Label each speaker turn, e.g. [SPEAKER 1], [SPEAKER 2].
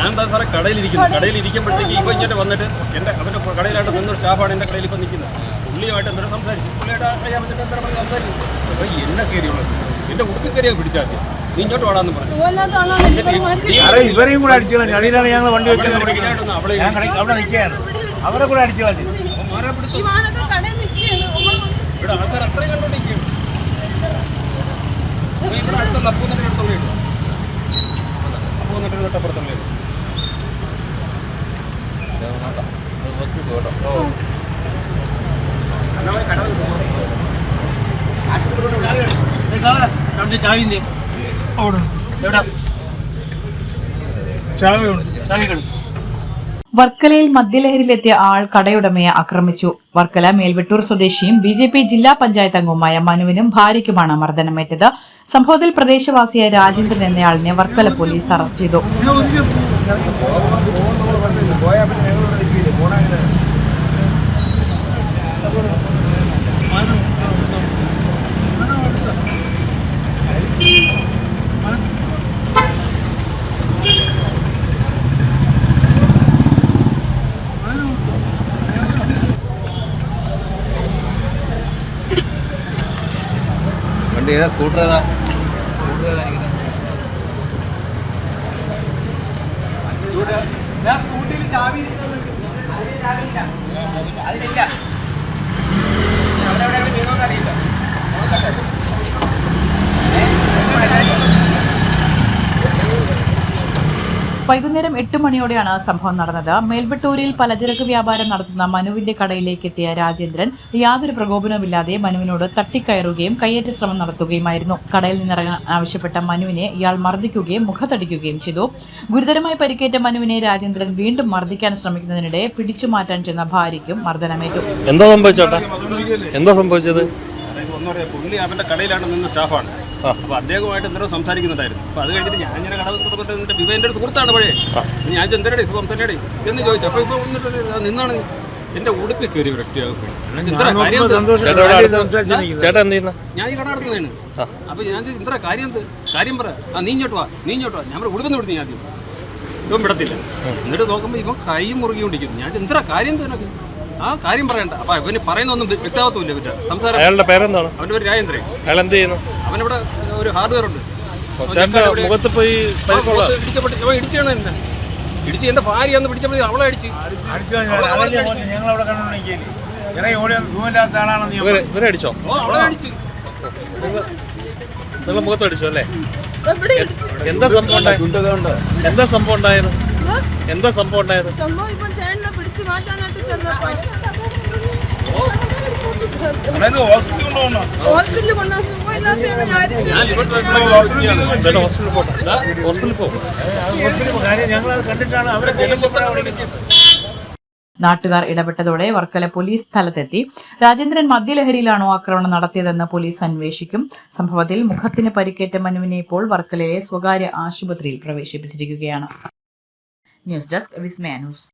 [SPEAKER 1] ഞാൻ സാറെ കടയിലിരിക്കുന്നു? കടയിലിരിക്കുമ്പോഴത്തേക്ക് ഇപ്പൊ ഇങ്ങനെ വന്നിട്ട് എന്റെ അവന്റെ കടയിലായിട്ട് നിന്നൊരു സ്റ്റാഫാണ് എന്റെ കടയിൽ ഇപ്പൊ നിൽക്കുന്നത്. പുള്ളിയുമായിട്ട് എന്തോ സംസാരിച്ചു. പുള്ളിയുടെ അറിയാൻ പറ്റിട്ട് എന്തോ പറഞ്ഞ് സംസാരിച്ചു അപ്പൊ എന്നെ കയറിയുള്ളത് എന്റെ ഉടുപ്പിൽ കയറിയാ പിടിച്ചാൽ നീ ഇങ്ങോട്ട് ഓടാന്ന് പറഞ്ഞു.
[SPEAKER 2] ഇവരെയും കൂടെ അടിച്ചു അതിനാണ് ഞങ്ങൾ വണ്ടി വെക്കുന്നത്
[SPEAKER 1] അവളെ
[SPEAKER 2] അവിടെ നിൽക്കുകയാണ്. അവരെ കൂടെ അടിച്ചു
[SPEAKER 1] ഇവിടെ ആൾക്കാർ അത്രയും കണ്ടോണ്ടിരിക്കും ഇവിടെ അടുത്തുള്ള അപ്പൂന്നിട്ട് അടുത്തുള്ള വീട് അപ്പൂന്നിട്ട് തൊട്ടപ്പുറത്തുള്ള വീട്
[SPEAKER 3] വർക്കലയിൽ മദ്യലഹരിയിലെത്തിയ ആൾ കടയുടമയെ ആക്രമിച്ചു വർക്കല മേൽവെട്ടൂർ സ്വദേശിയും ബി ജെ പി ജില്ലാ പഞ്ചായത്ത് അംഗവുമായ മനുവിനും ഭാര്യയ്ക്കുമാണ് മർദ്ദനമേറ്റത് സംഭവത്തിൽ പ്രദേശവാസിയായ രാജേന്ദ്രൻ എന്നയാളിനെ വർക്കല പോലീസ് അറസ്റ്റ് ചെയ്തു
[SPEAKER 4] വണ്ടി ഏതാ സ്കൂട്ടർ ഏതാ? സ്കൂട്ടർ ഏതാ ഇരിക്കുന്നെ?
[SPEAKER 3] വൈകുന്നേരം എട്ട് മണിയോടെയാണ് സംഭവം നടന്നത്. മേൽവെട്ടൂരിൽ പലചരക്ക് വ്യാപാരം നടത്തുന്ന മനുവിന്റെ കടയിലേക്ക് എത്തിയ രാജേന്ദ്രൻ യാതൊരു പ്രകോപനവുമില്ലാതെ മനുവിനോട് തട്ടിക്കയറുകയും കയ്യേറ്റ ശ്രമം നടത്തുകയുമായിരുന്നു. കടയിൽ നിന്നിറങ്ങാൻ ആവശ്യപ്പെട്ട മനുവിനെ ഇയാൾ മർദ്ദിക്കുകയും മുഖത്തടിക്കുകയും ചെയ്തു. ഗുരുതരമായി പരിക്കേറ്റ മനുവിനെ രാജേന്ദ്രൻ വീണ്ടും മർദ്ദിക്കാൻ ശ്രമിക്കുന്നതിനിടെ പിടിച്ചു മാറ്റാൻ ചെന്ന ഭാര്യയ്ക്കും മർദ്ദനമേറ്റു.
[SPEAKER 5] എന്താ സംഭവിച്ചോട്ടെ? എന്താ സംഭവിച്ചത്?
[SPEAKER 1] പുള്ളി അവന്റെ കടയിലാണ് നിന്ന് സ്റ്റാഫാണ്. അപ്പൊ അദ്ദേഹമായിട്ട് എന്തോ സംസാരിക്കുന്നുണ്ടായിരുന്നു അപ്പൊ അത് കഴിഞ്ഞിട്ട് ഞാൻ ഇങ്ങനെ കടവ് എന്നിട്ട് വിവേന്റെ ഒരു സുഹൃത്താണ് പഴയ ഞാൻ ചെന്തരടി തന്നെയുടെ എന്ന് ചോദിച്ചു. അപ്പൊ ഇപ്പൊ വന്നിട്ട് നിന്നാണ്. നീ." എന്റെ ഉടുപ്പി കയറി ഞാൻ ഈ കട നടത്തുന്നതാണ്. അപ്പൊ ഞാൻ ഇത്ര കാര്യം എന്ത്? കാര്യം പറ. ആ നീ ഇങ്ങോട്ട് വാ. നീ ഇങ്ങോട്ട് വാ. ഞാൻ ഉടുപ്പെന്ന് വിടുന്നു ഞാൻ ആദ്യം. ഇവൻ വിടത്തില്ല. എന്നിട്ട് നോക്കുമ്പോൾ ഇവൻ കൈ മുറുകിക്കൊണ്ടിരിക്കുന്നു. ഞാൻ എന്താ കാര്യം നിനക്ക്? ആ കാര്യം പറയണ്ട. അപ്പൊ ഇവന് പറയുന്നൊന്നും വ്യക്തമാകത്തുമില്ല ഇവന്റെ സംസാരം
[SPEAKER 5] അയാളുടെ പേരെന്താണ്?
[SPEAKER 1] അവന്റെ പേര് രാജേന്ദ്രൻ.
[SPEAKER 5] അയാൾ എന്ത് ചെയ്യുന്നു?
[SPEAKER 1] അവനിവിടെ ഒരു ഹാർഡ്വെയർ ഉണ്ട്
[SPEAKER 5] മുഖത്ത് പോയി
[SPEAKER 1] അവൻ ഇടിച്ചാണ് എന്നെ ഇടിച്ച് എന്റെ ഭാര്യ അന്ന് പിടിച്ചപ്പോൾ അവളെ അടിച്ച്.
[SPEAKER 5] ഇവരെ അടിച്ചോ?
[SPEAKER 1] അവളെ അടിച്ച്.
[SPEAKER 5] നിങ്ങൾ മുഖത്ത് അടിച്ചു അല്ലേ? എന്താ സംഭവം എന്താ സംഭവം ഉണ്ടായത്? എന്താ? സംഭവം ഉണ്ടായത്?
[SPEAKER 6] സംഭവം ഇപ്പൊ ചേട്ടനെ പിടിച്ചു ചെന്നപ്പോ ഹോസ്പിറ്റലിൽ
[SPEAKER 5] ഹോസ്പിറ്റലിൽ ഹോസ്പിറ്റലിൽ പോകും
[SPEAKER 2] ഒത്തിരി കാര്യം ഞങ്ങൾ അത് കണ്ടിട്ടാണ് അവരെ ചെല്ലുമ്പോഴാണ്
[SPEAKER 3] നാട്ടുകാർ ഇടപെട്ടതോടെ വർക്കല പോലീസ് സ്ഥലത്തെത്തി. രാജേന്ദ്രൻ മദ്യലഹരിയിലാണോ ആക്രമണം നടത്തിയതെന്ന് പോലീസ് അന്വേഷിക്കും. സംഭവത്തിൽ മുഖത്തിന് പരിക്കേറ്റ മനുവിനെ ഇപ്പോൾ വർക്കലയിലെ സ്വകാര്യ ആശുപത്രിയിൽ പ്രവേശിപ്പിച്ചിരിക്കുകയാണ്. News desk Vismaya news.